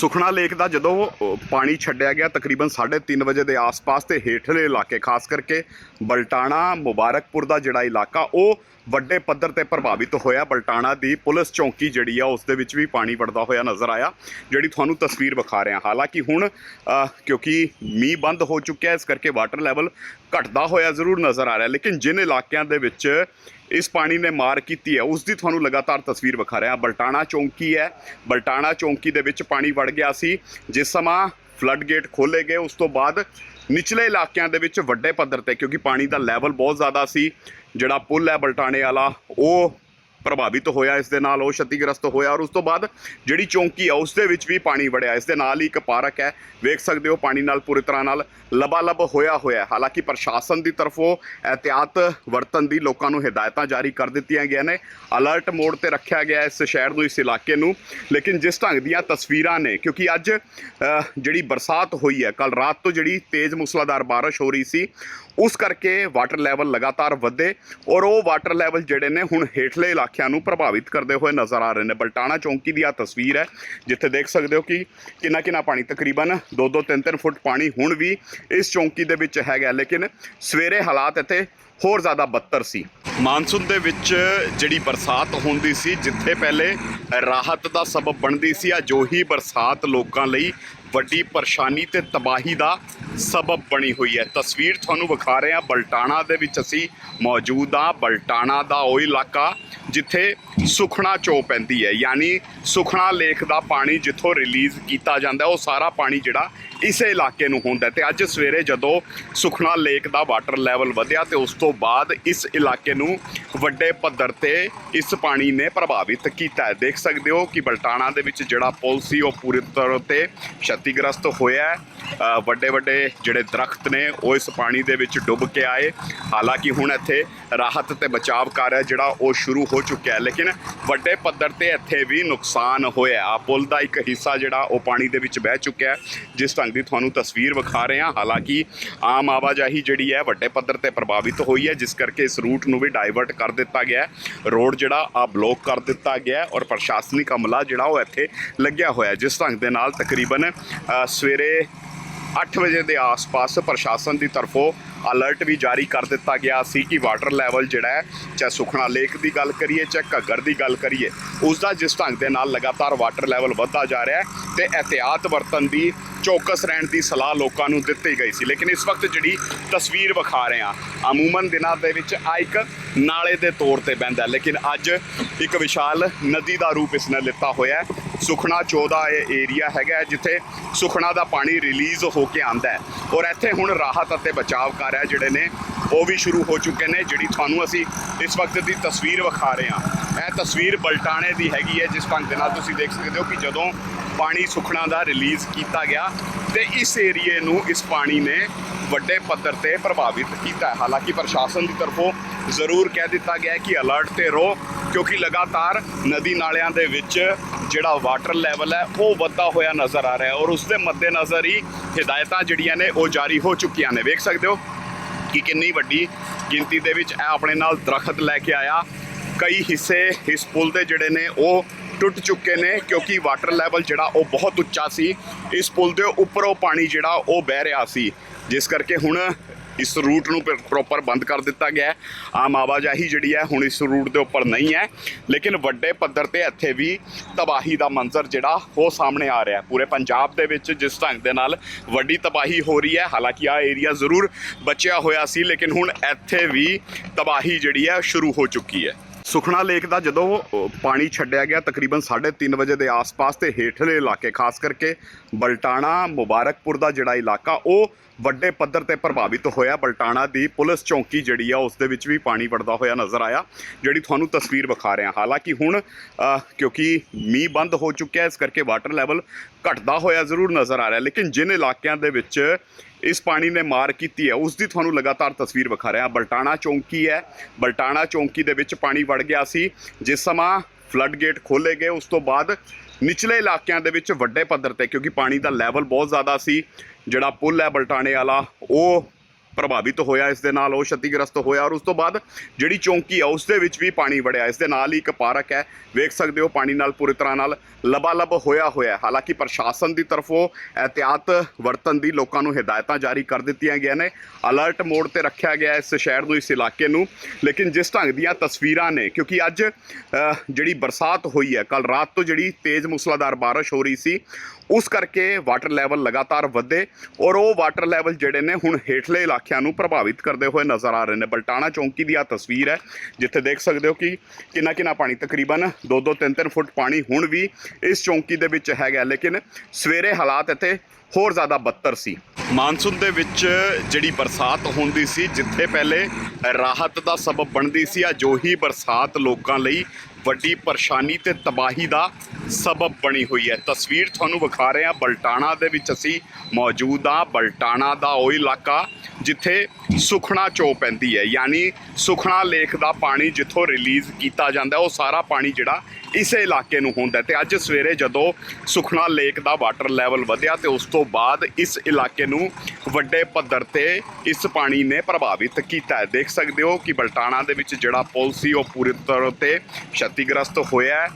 ਸੁਖਣਾ lake ਦਾ ਜਦੋਂ ਪਾਣੀ ਛੱਡਿਆ ਗਿਆ ਤਕਰੀਬਨ 3:30 ਵਜੇ ਦੇ ਆਸ-ਪਾਸ ਤੇ ਹੇਠਲੇ ਇਲਾਕੇ, ਖਾਸ ਕਰਕੇ ਬਲਟਾਣਾ, ਮੁਬਾਰਕਪੁਰ ਦਾ ਜਿਹੜਾ ਇਲਾਕਾ, ਉਹ ਵੱਡੇ ਪੱਧਰ ਤੇ ਪ੍ਰਭਾਵਿਤ ਹੋਇਆ। ਬਲਟਾਣਾ ਦੀ ਪੁਲਿਸ ਚੌਂਕੀ ਜਿਹੜੀ ਆ, ਉਸ ਦੇ ਵਿੱਚ ਵੀ ਪਾਣੀ ਵੜਦਾ ਹੋਇਆ ਨਜ਼ਰ ਆਇਆ, ਜਿਹੜੀ ਤੁਹਾਨੂੰ ਤਸਵੀਰ ਵਿਖਾ ਰਿਹਾ। ਹਾਲਾਂਕਿ ਹੁਣ ਕਿਉਂਕਿ ਮੀਂਹ ਬੰਦ ਹੋ ਚੁੱਕਿਆ, ਇਸ ਕਰਕੇ ਵਾਟਰ ਲੈਵਲ ਘਟਦਾ ਹੋਇਆ ਜ਼ਰੂਰ ਨਜ਼ਰ ਆ ਰਿਹਾ ਲੇਕਿਨ ਜਿਨ ਇਲਾਕਿਆਂ ਦੇ ਵਿੱਚ ਇਸ ਪਾਣੀ ਨੇ ਮਾਰ ਕੀਤੀ ਹੈ, ਉਸ ਦੀ ਤੁਹਾਨੂੰ ਲਗਾਤਾਰ ਤਸਵੀਰ ਵਿਖਾ ਰਿਹਾ। ਬਲਟਾਣਾ ਚੌਂਕੀ ਹੈ। ਬਲਟਾਣਾ ਚੌਂਕੀ ਦੇ ਵਿੱਚ ਪਾਣੀ ਵੜ ਗਿਆ ਸੀ। ਜਿਸ ਸਮਾਂ ਫਲੱਡ ਗੇਟ ਖੋਲੇ ਗਏ, ਉਸ ਤੋਂ ਬਾਅਦ ਨਿਚਲੇ ਇਲਾਕਿਆਂ ਦੇ ਵਿੱਚ ਵੱਡੇ ਪੱਧਰ ਤੇ, ਕਿਉਂਕਿ ਪਾਣੀ ਦਾ ਲੈਵਲ ਬਹੁਤ ਜ਼ਿਆਦਾ ਸੀ, ਜਿਹੜਾ ਪੁਲ ਹੈ ਬਲਟਾਣੇ ਵਾਲਾ, ਉਹ ਪ੍ਰਭਾਵਿਤ ਹੋਇਆ, ਇਸ ਦੇ ਨਾਲ ਉਹ ਛਤੀਗ੍ਰਸਤ ਹੋਇਆ ਔਰ ਉਸ ਤੋਂ ਬਾਅਦ ਜਿਹੜੀ ਚੌਂਕੀ ਆ, ਉਸ ਦੇ ਵਿੱਚ ਵੀ ਪਾਣੀ ਵੜਿਆ। ਇਸ ਦੇ ਨਾਲ ਹੀ ਇੱਕ ਪਾਰਕ ਹੈ। ਵੇਖ ਸਕਦੇ ਹੋ ਪਾਣੀ ਨਾਲ ਪੂਰੀ ਤਰ੍ਹਾਂ ਨਾਲ ਲਬਾਲਬ ਹੋਇਆ ਹੋਇਆ ਹਾਲਾਂਕਿ ਪ੍ਰਸ਼ਾਸਨ ਦੀ ਤਰਫੋਂ ਇਹਤਿਆਤ ਵਰਤਣ ਦੀ ਲੋਕਾਂ ਨੂੰ ਹਦਾਇਤਾਂ ਜਾਰੀ ਕਰ ਦਿੱਤੀਆਂ ਗਈਆਂ ਨੇ। ਅਲਰਟ ਮੋਡ ਤੇ ਰੱਖਿਆ ਗਿਆ ਇਸ ਸ਼ਹਿਰ ਨੂੰ, ਇਸ ਇਲਾਕੇ ਨੂੰ। ਲੇਕਿਨ ਜਿਸ ਢੰਗ ਦੀਆਂ ਤਸਵੀਰਾਂ ਨੇ, ਕਿਉਂਕਿ ਅੱਜ ਜਿਹੜੀ ਬਰਸਾਤ ਹੋਈ ਹੈ ਕੱਲ ਰਾਤ ਤੋਂ ਜਿਹੜੀ ਤੇਜ਼ ਮੂਸਲਾਧਾਰ ਬਾਰਿਸ਼ ਹੋ ਰਹੀ ਸੀ ਉਸ ਕਰਕੇ ਵਾਟਰ ਲੈਵਲ ਲਗਾਤਾਰ ਵਧੇ ਔਰ ਉਹ ਵਾਟਰ ਲੈਵਲ ਜਿਹੜੇ ਨੇ ਹੁਣ ਹੇਠਲੇ ਇਲਾਕਿਆਂ ਨੂੰ ਪ੍ਰਭਾਵਿਤ ਕਰਦੇ ਹੋਏ ਨਜ਼ਰ ਆ ਰਹੇ ਨੇ। ਬਲਟਾਣਾ ਚੌਂਕੀ ਦੀ ਆ ਤਸਵੀਰ ਹੈ, ਜਿੱਥੇ ਦੇਖ ਸਕਦੇ ਹੋ ਕਿ ਕਿੰਨਾ ਕਿੰਨਾ ਪਾਣੀ, ਤਕਰੀਬਨ 2-2 3-3 ਫੁੱਟ ਪਾਣੀ ਹੁਣ ਵੀ ਇਸ ਚੌਂਕੀ ਦੇ ਵਿੱਚ ਹੈਗਾ ਲੇਕਿਨ ਸਵੇਰੇ ਹਾਲਾਤ ਇੱਥੇ ਹੋਰ ਜ਼ਿਆਦਾ ਬੱਤਰ ਸੀ। ਮਾਨਸੂਨ ਦੇ ਵਿੱਚ ਜਿਹੜੀ ਬਰਸਾਤ ਹੁੰਦੀ ਸੀ, ਜਿੱਥੇ ਪਹਿਲੇ ਰਾਹਤ ਦਾ ਸਬਬ ਬਣਦੀ ਸੀ ਆ ਜੋ ਹੀ ਬਰਸਾਤ ਲੋਕਾਂ ਲਈ ਵੱਡੀ ਪਰੇਸ਼ਾਨੀ ਤੇ ਤਬਾਹੀ ਦਾ ਸਬਬ ਬਣੀ ਹੋਈ ਹੈ। ਤਸਵੀਰ ਤੁਹਾਨੂੰ ਵਿਖਾ ਰਹੇ ਹਾਂ। ਬਲਟਾਣਾ ਦੇ ਵਿੱਚ ਅਸੀਂ ਮੌਜੂਦ ਹਾਂ। ਬਲਟਾਣਾ ਦਾ ਉਹ ਇਲਾਕਾ ਜਿੱਥੇ ਸੁਖਣਾ ਚੋ ਪੈਂਦੀ ਹੈ। ਯਾਨੀ ਸੁਖਣਾ ਲੇਕ ਦਾ ਪਾਣੀ ਜਿੱਥੋਂ ਰਿਲੀਜ਼ ਕੀਤਾ ਜਾਂਦਾ, ਉਹ ਸਾਰਾ ਪਾਣੀ ਜਿਹੜਾ ਇਸੇ ਇਲਾਕੇ ਨੂੰ ਹੁੰਦਾ ਹੈ। ਤੇ ਅੱਜ ਸਵੇਰੇ ਜਦੋਂ ਸੁਖਣਾ ਲੇਕ ਦਾ ਵਾਟਰ ਲੈਵਲ ਵਧਿਆ ਤੇ ਉਸ ਤੋਂ ਬਾਅਦ ਇਸ ਇਲਾਕੇ ਨੂੰ ਵੱਡੇ ਪੱਧਰ ਤੇ ਇਸ ਪਾਣੀ ਨੇ ਪ੍ਰਭਾਵਿਤ ਕੀਤਾ ਹੈ। ਦੇਖ ਸਕਦੇ ਹੋ ਕਿ ਬਲਟਾਣਾ ਦੇ ਵਿੱਚ ਜਿਹੜਾ ਪੁਲ ਸੀ, ਉਹ ਪੂਰੀ ਤਰ੍ਹਾਂ ਤੇ ਛਤੀਗ੍ਰਸਤ ਹੋਇਆ ਹੈ। ਵੱਡੇ ਵੱਡੇ ਜਿਹੜੇ ਦਰਖਤ ਨੇ, ਉਹ ਇਸ ਪਾਣੀ ਦੇ ਵਿੱਚ ਡੁੱਬ ਕੇ ਆਏ। ਹਾਲਾਂਕਿ ਹੁਣ ਇੱਥੇ ਰਾਹਤ ਤੇ ਬਚਾਵ ਕਾਰਜ ਜਿਹੜਾ, ਉਹ ਸ਼ੁਰੂ ਹੋ ਚੁੱਕਿਆ ਹੈ। ਲੇਕਿਨ ਵੱਡੇ ਪੱਧਰ ਤੇ ਇੱਥੇ ਵੀ ਨੁਕਸਾਨ ਹੋਇਆ ਆ ਪੁਲ ਦਾ ਇੱਕ ਹਿੱਸਾ ਜਿਹੜਾ ਉਹ ਪਾਣੀ ਦੇ ਵਿੱਚ ਬਹਿ ਚੁੱਕਿਆ ਜਿਸ ਢੰਗ ਦੀ ਤੁਹਾਨੂੰ ਤਸਵੀਰ ਵਿਖਾ ਰਹੇ ਹਾਂ। ਹਾਲਾਂਕਿ ਆਮ ਆਵਾਜਾਈ ਜਿਹੜੀ ਹੈ ਵੱਡੇ ਪੱਧਰ ਤੇ ਪ੍ਰਭਾਵਿਤ ਹੋਈ ਹੈ, ਜਿਸ ਕਰਕੇ ਇਸ ਰੂਟ ਨੂੰ ਵੀ ਡਾਈਵਰਟ ਕਰ ਦਿੱਤਾ ਗਿਆ ਰੋਡ ਜਿਹੜਾ ਆ ਬਲੌਕ ਕਰ ਦਿੱਤਾ ਗਿਆ ਔਰ ਪ੍ਰਸ਼ਾਸਨਿਕ ਅਮਲਾ ਜਿਹੜਾ ਉਹ ਇੱਥੇ ਲੱਗਿਆ ਹੋਇਆ ਜਿਸ ਢੰਗ ਦੇ ਨਾਲ ਤਕਰੀਬਨ ਸਵੇਰੇ 8 ਵਜੇ ਦੇ ਆਸ-ਪਾਸ ਪ੍ਰਸ਼ਾਸਨ ਦੀ ਤਰਫੋਂ ਅਲਰਟ ਵੀ ਜਾਰੀ ਕਰ ਦਿੱਤਾ ਗਿਆ ਸੀ ਕਿ ਵਾਟਰ ਲੈਵਲ ਜਿਹੜਾ ਹੈ, ਚਾਹੇ ਸੁਖਣਾ ਲੇਕ ਦੀ ਗੱਲ ਕਰੀਏ, ਚਾਹੇ ਘੱਗਰ ਦੀ ਗੱਲ ਕਰੀਏ ਉਸ ਦਾ ਜਿਸ ਢੰਗ ਦੇ ਨਾਲ ਲਗਾਤਾਰ ਵਾਟਰ ਲੈਵਲ ਵੱਧਦਾ ਜਾ ਰਿਹਾ ਹੈ ਤੇ ਇਹਤਿਆਤ ਵਰਤਨ ਦੀ ਚੌਕਸ ਰਹਿਣ ਦੀ ਸਲਾਹ ਲੋਕਾਂ ਨੂੰ ਦਿੱਤੀ ਗਈ ਸੀ। ਲੇਕਿਨ ਇਸ ਵਕਤ ਜਿਹੜੀ ਤਸਵੀਰ ਵਿਖਾ ਰਹੇ ਹਾਂ, ਅਮੂਮਨ ਦਿਨਾਂ ਦੇ ਵਿੱਚ ਆ ਇੱਕ ਨਾਲੇ ਦੇ ਤੌਰ ਤੇ ਬਹਿੰਦਾ ਲੇਕਿਨ ਅੱਜ ਇੱਕ ਵਿਸ਼ਾਲ ਨਦੀ ਦਾ ਰੂਪ ਇਸ ਨੇ ਲਿੱਤਾ ਹੋਇਆ ਹੈ। ਸੁਖਣਾ 14 ਇਹ ਏਰੀਆ ਹੈਗਾ ਜਿੱਥੇ ਸੁਖਣਾ ਦਾ ਪਾਣੀ ਰਿਲੀਜ਼ ਹੋ ਕੇ ਆਂਦਾ ਹੈ। ਔਰ ਇੱਥੇ ਹੁਣ ਰਾਹਤ ਅਤੇ ਬਚਾਅ ਕਾਰਜ ਜਿਹੜੇ ਨੇ, ਉਹ ਵੀ ਸ਼ੁਰੂ ਹੋ ਚੁੱਕੇ ਨੇ, ਜਿਹੜੀ ਤੁਹਾਨੂੰ ਅਸੀਂ ਇਸ ਵਕਤ ਦੀ ਤਸਵੀਰ ਵਿਖਾ ਰਹੇ ਹਾਂ। ਇਹ ਤਸਵੀਰ ਬਲਟਾਣੇ ਦੀ ਹੈਗੀ ਹੈ, ਜਿਸ ਢੰਗ ਦੇ ਨਾਲ ਤੁਸੀਂ ਦੇਖ ਸਕਦੇ ਹੋ ਕਿ ਜਦੋਂ ਪਾਣੀ ਸੁਖਣਾ ਦਾ ਰਿਲੀਜ਼ ਕੀਤਾ ਗਿਆ ਤੇ ਇਸ ਏਰੀਏ ਨੂੰ ਇਸ ਪਾਣੀ ਨੇ ਵੱਡੇ ਪੱਧਰ ਤੇ ਪ੍ਰਭਾਵਿਤ ਕੀਤਾ ਹਾਲਾਂਕਿ ਪ੍ਰਸ਼ਾਸਨ ਦੀ ਤਰਫੋਂ ਜ਼ਰੂਰ ਕਹਿ ਦਿੱਤਾ ਗਿਆ ਕਿ ਅਲਰਟ ਤੇ ਰਹੋ, ਕਿਉਂਕਿ ਲਗਾਤਾਰ ਨਦੀ ਨਾਲਿਆਂ ਦੇ ਵਿੱਚ ਜਿਹੜਾ ਵਾਟਰ ਲੈਵਲ ਹੈ, ਉਹ ਵੱਧਦਾ ਹੋਇਆ ਨਜ਼ਰ ਆ ਰਿਹਾ ਹੈ ਔਰ ਉਸ ਦੇ ਮੱਦੇਨਜ਼ਰ ਹੀ ਹਦਾਇਤਾਂ ਜਿਹੜੀਆਂ ਨੇ, ਉਹ ਜਾਰੀ ਹੋ ਚੁੱਕੀਆਂ ਨੇ। ਵੇਖ ਸਕਦੇ ਹੋ ਕਿ ਕਿੰਨੀ ਵੱਡੀ ਗਿਣਤੀ ਦੇ ਵਿੱਚ ਇਹ ਆਪਣੇ ਨਾਲ ਦਰਖਤ ਲੈ ਕੇ ਆਇਆ। ਕਈ ਹਿੱਸੇ ਇਸ ਪੁਲ ਦੇ ਜਿਹੜੇ ਨੇ, ਉਹ ਟੁੱਟ ਚੁੱਕੇ ਨੇ ਕਿਉਂਕਿ ਵਾਟਰ ਲੈਵਲ ਜਿਹੜਾ ਉਹ ਬਹੁਤ ਉੱਚਾ ਸੀ। ਇਸ ਪੁਲ ਦੇ ਉੱਪਰੋਂ ਪਾਣੀ ਜਿਹੜਾ ਉਹ ਵਹਿ ਰਿਹਾ ਸੀ। ਜਿਸ ਕਰਕੇ ਹੁਣ ਇਸ ਰੂਟ ਨੂੰ ਪ੍ਰੋਪਰ ਬੰਦ ਕਰ ਦਿੱਤਾ ਗਿਆ ਆਮ ਆਵਾਜਾਈ ਜਿਹੜੀ ਹੈ ਹੁਣ ਇਸ ਰੂਟ ਦੇ ਉੱਪਰ ਨਹੀਂ ਹੈ। ਲੇਕਿਨ ਵੱਡੇ ਪੱਧਰ ਤੇ ਇੱਥੇ ਵੀ ਤਬਾਹੀ ਦਾ ਮੰਜ਼ਰ ਜਿਹੜਾ ਉਹ ਸਾਹਮਣੇ ਆ ਰਿਹਾ ਪੂਰੇ ਪੰਜਾਬ ਦੇ ਵਿੱਚ ਜਿਸ ਢੰਗ ਦੇ ਨਾਲ ਵੱਡੀ ਤਬਾਹੀ ਹੋ ਰਹੀ ਹੈ, ਹਾਲਾਂਕਿ ਆ ਏਰੀਆ ਜ਼ਰੂਰ ਬਚਿਆ ਹੋਇਆ ਸੀ, ਲੇਕਿਨ ਹੁਣ ਇੱਥੇ ਵੀ ਤਬਾਹੀ ਜਿਹੜੀ ਹੈ ਸ਼ੁਰੂ ਹੋ ਚੁੱਕੀ ਹੈ। ਸੁਖਣਾ ਲੇਕ ਦਾ ਜਦੋਂ ਪਾਣੀ ਛੱਡਿਆ ਗਿਆ ਤਕਰੀਬਨ 3:30 ਵਜੇ ਦੇ ਆਸ-ਪਾਸ ਤੇ ਹੇਠਲੇ ਇਲਾਕੇ, ਖਾਸ ਕਰਕੇ ਬਲਟਾਣਾ, ਮੁਬਾਰਕਪੁਰ ਦਾ ਜਿਹੜਾ ਇਲਾਕਾ, ਉਹ ਵੱਡੇ ਪੱਧਰ ਤੇ ਪ੍ਰਭਾਵਿਤ ਹੋਇਆ। ਬਲਟਾਣਾ ਦੀ ਪੁਲਿਸ ਚੌਂਕੀ ਜਿਹੜੀ ਆ, ਉਸ ਦੇ ਵਿੱਚ ਵੀ ਪਾਣੀ ਵੜਦਾ ਹੋਇਆ ਨਜ਼ਰ ਆਇਆ, ਜਿਹੜੀ ਤੁਹਾਨੂੰ ਤਸਵੀਰ ਵਿਖਾ ਰਿਹਾ। ਹਾਲਾਂਕਿ ਹੁਣ ਕਿਉਂਕਿ ਮੀਂਹ ਬੰਦ ਹੋ ਚੁੱਕਿਆ, ਇਸ ਕਰਕੇ ਵਾਟਰ ਲੈਵਲ ਘਟਦਾ ਹੋਇਆ ਜ਼ਰੂਰ ਨਜ਼ਰ ਆ ਰਿਹਾ। ਲੇਕਿਨ ਜਿਨ ਇਲਾਕਿਆਂ ਦੇ ਵਿੱਚ ਇਸ ਪਾਣੀ ਨੇ ਮਾਰ ਕੀਤੀ ਹੈ। ਉਸ ਦੀ ਤੁਹਾਨੂੰ ਲਗਾਤਾਰ ਤਸਵੀਰ ਵਿਖਾ ਰਿਹਾ। ਬਲਟਾਣਾ ਚੌਂਕੀ ਹੈ। ਬਲਟਾਣਾ ਚੌਂਕੀ ਦੇ ਵਿੱਚ ਪਾਣੀ ਵੜ ਗਿਆ ਸੀ। ਜਿਸ ਸਮਾਂ ਫਲੱਡ ਗੇਟ ਖੋਲੇ ਗਏ, ਉਸ ਤੋਂ ਬਾਅਦ ਨਿਚਲੇ ਇਲਾਕਿਆਂ ਦੇ ਵਿੱਚ ਵੱਡੇ ਪੱਧਰ ਤੇ, ਕਿਉਂਕਿ ਪਾਣੀ ਦਾ ਲੈਵਲ ਬਹੁਤ ਜ਼ਿਆਦਾ ਸੀ, ਜਿਹੜਾ ਪੁਲ ਹੈ ਬਲਟਾਣੇ ਵਾਲਾ, ਉਹ ਪ੍ਰਭਾਵਿਤ ਹੋਇਆ, ਇਸ ਦੇ ਨਾਲ ਉਹ ਛਤੀਗ੍ਰਸਤ ਹੋਇਆ ਔਰ ਉਸ ਤੋਂ ਬਾਅਦ ਜਿਹੜੀ ਚੌਂਕੀ ਆ, ਉਸ ਦੇ ਵਿੱਚ ਵੀ ਪਾਣੀ ਵੜਿਆ। ਇਸ ਦੇ ਨਾਲ ਹੀ ਇੱਕ ਪਾਰਕ ਹੈ। ਵੇਖ ਸਕਦੇ ਹੋ ਪਾਣੀ ਨਾਲ ਪੂਰੀ ਤਰ੍ਹਾਂ ਨਾਲ ਲਬਾਲਬ ਹੋਇਆ ਹੋਇਆ ਹਾਲਾਂਕਿ ਪ੍ਰਸ਼ਾਸਨ ਦੀ ਤਰਫੋਂ ਇਹਤਿਆਤ ਵਰਤਣ ਦੀ ਲੋਕਾਂ ਨੂੰ ਹਦਾਇਤਾਂ ਜਾਰੀ ਕਰ ਦਿੱਤੀਆਂ ਗਈਆਂ ਨੇ। ਅਲਰਟ ਮੋਡ ਤੇ ਰੱਖਿਆ ਗਿਆ ਇਸ ਸ਼ਹਿਰ ਨੂੰ, ਇਸ ਇਲਾਕੇ ਨੂੰ। ਲੇਕਿਨ ਜਿਸ ਢੰਗ ਦੀਆਂ ਤਸਵੀਰਾਂ ਨੇ, ਕਿਉਂਕਿ ਅੱਜ ਜਿਹੜੀ ਬਰਸਾਤ ਹੋਈ ਹੈ ਕੱਲ ਰਾਤ ਤੋਂ ਜਿਹੜੀ ਤੇਜ਼ ਮੂਸਲਾਧਾਰ ਬਾਰਿਸ਼ ਹੋ ਰਹੀ ਸੀ ਉਸ ਕਰਕੇ ਵਾਟਰ ਲੈਵਲ ਲਗਾਤਾਰ ਵਧੇ ਔਰ ਉਹ ਵਾਟਰ ਲੈਵਲ ਜਿਹੜੇ ਨੇ ਹੁਣ ਹੇਠਲੇ ਇਲਾਕਿਆਂ ਨੂੰ ਪ੍ਰਭਾਵਿਤ ਕਰਦੇ ਹੋਏ ਨਜ਼ਰ ਆ ਰਹੇ ਨੇ। ਬਲਟਾਣਾ ਚੌਂਕੀ ਦੀ ਆ ਤਸਵੀਰ ਹੈ, ਜਿੱਥੇ ਦੇਖ ਸਕਦੇ ਹੋ ਕਿ ਕਿੰਨਾ ਕਿੰਨਾ ਪਾਣੀ ਤਕਰੀਬਨ 2-2 3-3 ਫੁੱਟ ਪਾਣੀ ਹੁਣ ਵੀ ਇਸ ਚੌਂਕੀ ਦੇ ਵਿੱਚ ਹੈਗਾ। ਲੇਕਿਨ ਸਵੇਰੇ ਹਾਲਾਤ ਇੱਥੇ ਹੋਰ ਜ਼ਿਆਦਾ ਬੱਤਰ ਸੀ। ਮਾਨਸੂਨ ਦੇ ਵਿੱਚ ਜਿਹੜੀ ਬਰਸਾਤ ਹੁੰਦੀ ਸੀ, ਜਿੱਥੇ ਪਹਿਲੇ ਰਾਹਤ ਦਾ ਸਬਬ ਬਣਦੀ ਸੀ, ਆ ਜੋ ਹੀ ਬਰਸਾਤ ਲੋਕਾਂ ਲਈ ਵੱਡੀ ਪਰੇਸ਼ਾਨੀ ਤੇ ਤਬਾਹੀ ਦਾ ਸਬਬ ਬਣੀ ਹੋਈ ਹੈ। ਤਸਵੀਰ ਤੁਹਾਨੂੰ ਵਿਖਾ ਰਹੇ ਹਾਂ। ਬਲਟਾਣਾ ਦੇ ਵਿੱਚ ਅਸੀਂ ਮੌਜੂਦ ਹਾਂ। ਬਲਟਾਣਾ ਦਾ ਉਹ ਇਲਾਕਾ ਜਿੱਥੇ ਸੁਖਣਾ ਚੋ ਪੈਂਦੀ ਹੈ। ਯਾਨੀ ਸੁਖਣਾ ਲੇਖ ਦਾ ਪਾਣੀ ਜਿੱਥੋਂ ਰਿਲੀਜ਼ ਕੀਤਾ ਜਾਂਦਾ ਉਹ ਸਾਰਾ ਪਾਣੀ ਜਿਹੜਾ ਇਸੇ ਇਲਾਕੇ ਨੂੰ ਹੁੰਦਾ ਹੈ। ਤੇ ਅੱਜ ਸਵੇਰੇ ਜਦੋਂ ਸੁਖਣਾ ਲੇਕ ਦਾ ਵਾਟਰ ਲੈਵਲ ਵਧਿਆ ਤੇ ਉਸ ਤੋਂ ਬਾਅਦ ਇਸ ਇਲਾਕੇ ਨੂੰ ਵੱਡੇ ਪੱਧਰ ਤੇ ਇਸ ਪਾਣੀ ਨੇ ਪ੍ਰਭਾਵਿਤ ਕੀਤਾ ਹੈ। ਦੇਖ ਸਕਦੇ ਹੋ ਕਿ ਬਲਟਾਣਾ ਦੇ ਵਿੱਚ ਜਿਹੜਾ ਪੁਲ ਸੀ, ਉਹ ਪੂਰੀ ਤਰ੍ਹਾਂ ਤੇ ਛਤੀਗ੍ਰਸਤ ਹੋਇਆ ਹੈ।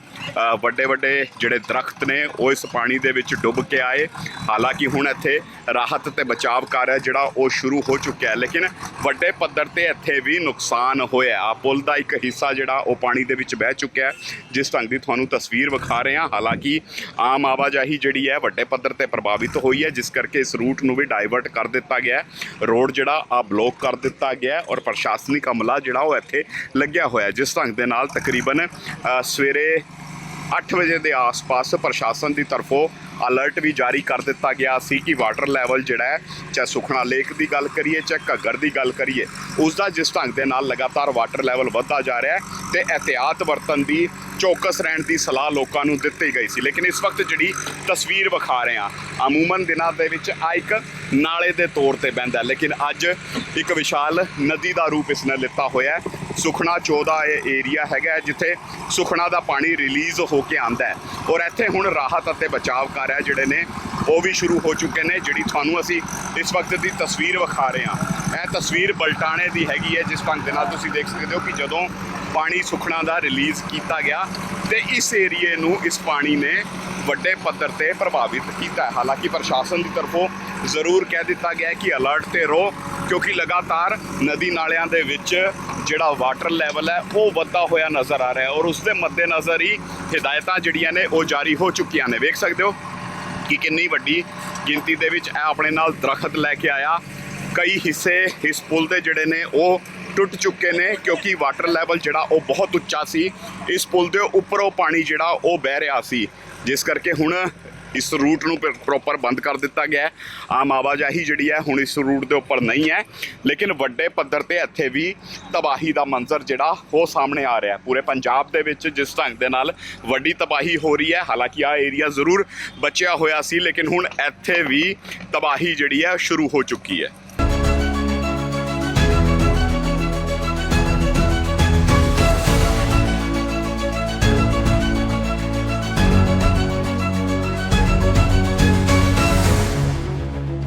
ਵੱਡੇ ਵੱਡੇ ਜਿਹੜੇ ਦਰਖਤ ਨੇ, ਉਹ ਇਸ ਪਾਣੀ ਦੇ ਵਿੱਚ ਡੁੱਬ ਕੇ ਆਏ। ਹਾਲਾਂਕਿ ਹੁਣ ਇੱਥੇ ਰਾਹਤ ਤੇ ਬਚਾਵ ਕਾਰਜ ਜਿਹੜਾ ਉਹ ਸ਼ੁਰੂ ਹੋ ਚੁੱਕਿਆ ਹੈ। ਲੇਕਿਨ ਵੱਡੇ ਪੱਧਰ ਤੇ ਇੱਥੇ ਵੀ ਨੁਕਸਾਨ ਹੋਇਆ ਆ ਪੁਲ ਦਾ ਇੱਕ ਹਿੱਸਾ ਜਿਹੜਾ, ਉਹ ਪਾਣੀ ਦੇ ਵਿੱਚ ਬਹਿ ਚੁੱਕਿਆ ਜਿਸ ਢੰਗ ਦੀ ਤੁਹਾਨੂੰ ਤਸਵੀਰ ਵਿਖਾ ਰਹੇ ਹਾਂ। ਹਾਲਾਂਕਿ ਆਮ ਆਵਾਜਾਈ ਜਿਹੜੀ ਹੈ, ਵੱਡੇ ਪੱਧਰ ਤੇ ਪ੍ਰਭਾਵਿਤ ਹੋਈ ਹੈ, ਜਿਸ ਕਰਕੇ ਇਸ ਰੂਟ ਨੂੰ ਵੀ ਡਾਈਵਰਟ ਕਰ ਦਿੱਤਾ ਗਿਆ ਰੋਡ ਜਿਹੜਾ, ਆ ਬਲੌਕ ਕਰ ਦਿੱਤਾ ਗਿਆ ਔਰ ਪ੍ਰਸ਼ਾਸਨਿਕ ਅਮਲਾ ਜਿਹੜਾ, ਉਹ ਇੱਥੇ ਲੱਗਿਆ ਹੋਇਆ ਜਿਸ ਢੰਗ ਦੇ ਨਾਲ ਤਕਰੀਬਨ ਸਵੇਰੇ 8 ਵਜੇ ਦੇ ਆਸ-ਪਾਸ ਪ੍ਰਸ਼ਾਸਨ ਦੀ ਤਰਫੋਂ ਅਲਰਟ ਵੀ ਜਾਰੀ ਕਰ ਦਿੱਤਾ ਗਿਆ ਸੀ ਕਿ ਵਾਟਰ ਲੈਵਲ ਜਿਹੜਾ ਹੈ, ਚਾਹੇ ਸੁਖਣਾ ਲੇਕ ਦੀ ਗੱਲ ਕਰੀਏ, ਚਾਹੇ ਘੱਗਰ ਦੀ ਗੱਲ ਕਰੀਏ, ਉਸ ਦਾ ਜਿਸ ਢੰਗ ਦੇ ਨਾਲ ਲਗਾਤਾਰ ਵਾਟਰ ਲੈਵਲ ਵੱਧਦਾ ਜਾ ਰਿਹਾ ਹੈ ਤੇ ਇਹਤਿਆਤ ਵਰਤਨ ਦੀ ਚੌਕਸ ਰਹਿਣ ਦੀ ਸਲਾਹ ਲੋਕਾਂ ਨੂੰ ਦਿੱਤੀ ਗਈ ਸੀ। ਲੇਕਿਨ ਇਸ ਵਕਤ ਜਿਹੜੀ ਤਸਵੀਰ ਵਿਖਾ ਰਹੇ ਹਾਂ, ਅਮੂਮਨ ਦਿਨਾਂ ਦੇ ਵਿੱਚ ਆ ਇੱਕ ਨਾਲੇ ਦੇ ਤੌਰ ਤੇ ਬਹਿੰਦਾ ਲੇਕਿਨ ਅੱਜ ਇੱਕ ਵਿਸ਼ਾਲ ਨਦੀ ਦਾ ਰੂਪ ਇਸ ਨੇ ਲਿੱਤਾ ਹੋਇਆ ਸੁਖਣਾ ਚੌਦਾ ਇਹ ਏਰੀਆ ਹੈਗਾ ਜਿੱਥੇ ਸੁਖਣਾ ਦਾ ਪਾਣੀ ਰਿਲੀਜ਼ ਹੋ ਕੇ ਆਂਦਾ ਹੈ। ਔਰ ਇੱਥੇ ਹੁਣ ਰਾਹਤ ਅਤੇ ਬਚਾਅ ਕਾਰਜ ਜਿਹੜੇ ਨੇ, ਉਹ ਵੀ ਸ਼ੁਰੂ ਹੋ ਚੁੱਕੇ ਨੇ, ਜਿਹੜੀ ਤੁਹਾਨੂੰ ਅਸੀਂ ਇਸ ਵਕਤ ਦੀ ਤਸਵੀਰ ਵਿਖਾ ਰਹੇ ਹਾਂ। ਇਹ ਤਸਵੀਰ ਬਲਟਾਣੇ ਦੀ ਹੈਗੀ ਹੈ, ਜਿਸ ਢੰਗ ਦੇ ਨਾਲ ਤੁਸੀਂ ਦੇਖ ਸਕਦੇ ਹੋ ਕਿ ਜਦੋਂ ਪਾਣੀ ਸੁਖਣਾ ਦਾ ਰਿਲੀਜ਼ ਕੀਤਾ ਗਿਆ ਤੇ ਇਸ ਏਰੀਏ ਨੂੰ ਇਸ ਪਾਣੀ ਨੇ ਵੱਡੇ ਪੱਧਰ ਤੇ ਪ੍ਰਭਾਵਿਤ ਕੀਤਾ। ਹਾਲਾਂਕਿ ਪ੍ਰਸ਼ਾਸਨ ਦੀ ਤਰਫੋਂ ਜ਼ਰੂਰ ਕਹਿ ਦਿੱਤਾ ਗਿਆ ਕਿ ਅਲਰਟ ਤੇ ਰਹੋ, ਕਿਉਂਕਿ ਲਗਾਤਾਰ ਨਦੀ ਨਾਲਿਆਂ ਦੇ ਵਿੱਚ ਜਿਹੜਾ ਵਾਟਰ ਲੈਵਲ ਹੈ, ਉਹ ਵੱਧਦਾ ਹੋਇਆ ਨਜ਼ਰ ਆ ਰਿਹਾ ਹੈ ਔਰ ਉਸ ਦੇ ਮੱਦੇਨਜ਼ਰ ਹੀ ਹਦਾਇਤਾਂ ਜਿਹੜੀਆਂ ਨੇ, ਉਹ ਜਾਰੀ ਹੋ ਚੁੱਕੀਆਂ ਨੇ। ਵੇਖ ਸਕਦੇ ਹੋ ਕਿ ਕਿੰਨੀ ਵੱਡੀ ਗਿਣਤੀ ਦੇ ਵਿੱਚ ਇਹ ਆਪਣੇ ਨਾਲ ਦਰਖਤ ਲੈ ਕੇ ਆਇਆ। ਕਈ ਹਿੱਸੇ ਇਸ ਪੁਲ ਦੇ ਜਿਹੜੇ ਨੇ, ਉਹ ਟੁੱਟ ਚੁੱਕੇ ਨੇ ਕਿਉਂਕਿ ਵਾਟਰ ਲੈਵਲ ਜਿਹੜਾ ਉਹ ਬਹੁਤ ਉੱਚਾ ਸੀ। ਇਸ ਪੁਲ ਦੇ ਉੱਪਰੋਂ ਪਾਣੀ ਜਿਹੜਾ ਉਹ ਵਹਿ ਰਿਹਾ ਸੀ। ਜਿਸ ਕਰਕੇ ਹੁਣ ਇਸ ਰੂਟ ਨੂੰ ਪ੍ਰੋਪਰ ਬੰਦ ਕਰ ਦਿੱਤਾ ਗਿਆ ਆਮ ਆਵਾਜਾਈ ਜਿਹੜੀ ਹੈ ਹੁਣ ਇਸ ਰੂਟ ਦੇ ਉੱਪਰ ਨਹੀਂ ਹੈ। ਲੇਕਿਨ ਵੱਡੇ ਪੱਧਰ ਤੇ ਇੱਥੇ ਵੀ ਤਬਾਹੀ ਦਾ ਮੰਜ਼ਰ ਜਿਹੜਾ ਉਹ ਸਾਹਮਣੇ ਆ ਰਿਹਾ ਪੂਰੇ ਪੰਜਾਬ ਦੇ ਵਿੱਚ ਜਿਸ ਢੰਗ ਦੇ ਨਾਲ ਵੱਡੀ ਤਬਾਹੀ ਹੋ ਰਹੀ ਹੈ, ਹਾਲਾਂਕਿ ਆ ਏਰੀਆ ਜ਼ਰੂਰ ਬਚਿਆ ਹੋਇਆ ਸੀ, ਲੇਕਿਨ ਹੁਣ ਇੱਥੇ ਵੀ ਤਬਾਹੀ ਜਿਹੜੀ ਹੈ ਸ਼ੁਰੂ ਹੋ ਚੁੱਕੀ ਹੈ।